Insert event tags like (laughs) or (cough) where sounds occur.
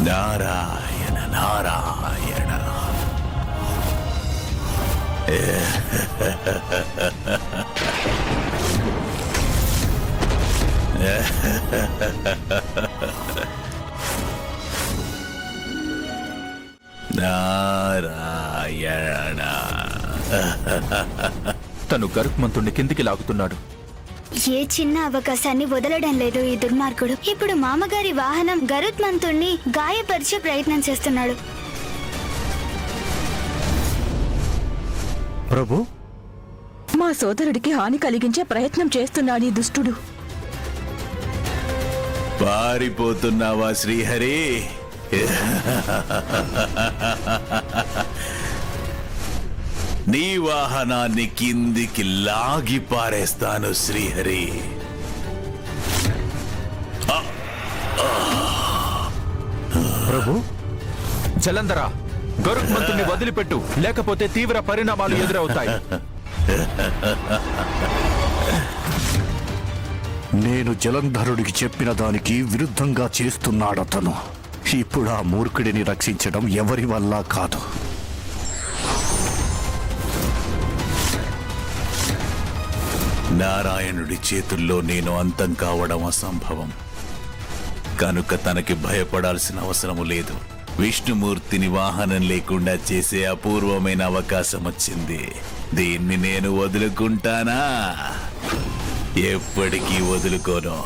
నారాయణ నారాయణ నారాయణ తను గరుక్మంతుణ్ణి కిందికి లాగుతున్నాడు. ఏ చిన్న అవకాశాన్ని వదలడం లేదు ఈ దుర్మార్గుడు. ఇప్పుడు మామగారి వాహనం గరుత్మంతుణ్ణి గాయపరిచే ప్రయత్నం చేస్తున్నాడు. ప్రభు? మా సోదరుడికి హాని కలిగించే ప్రయత్నం చేస్తున్నాడు ఈ దుష్టుడు. పారిపోతున్నావా శ్రీహరి? (laughs) నీ వాహనాన్ని కిందికి లాగి పారేస్తాను శ్రీహరి. ప్రభు జలంధర గరుత్మంతుణ్ణి వదిలిపెట్టు. లేకపోతే తీవ్ర పరిణామాలు ఎదురవుతాయి. నేను జలంధరుడికి చెప్పిన దానికి విరుద్ధంగా చేస్తున్నాడతను. ఇప్పుడు ఆ మూర్ఖుడిని రక్షించడం ఎవరి వల్ల కాదు. నారాయణుడి చేతుల్లో నేను అంతం కావడం అసంభవం. కనుక తనకి భయపడాల్సిన అవసరం లేదు. విష్ణుమూర్తిని వాహనం లేకుండా చేసే అపూర్వమైన అవకాశం వచ్చింది. దీన్ని నేను వదులుకుంటానా? ఎప్పటికీ వదులుకోను.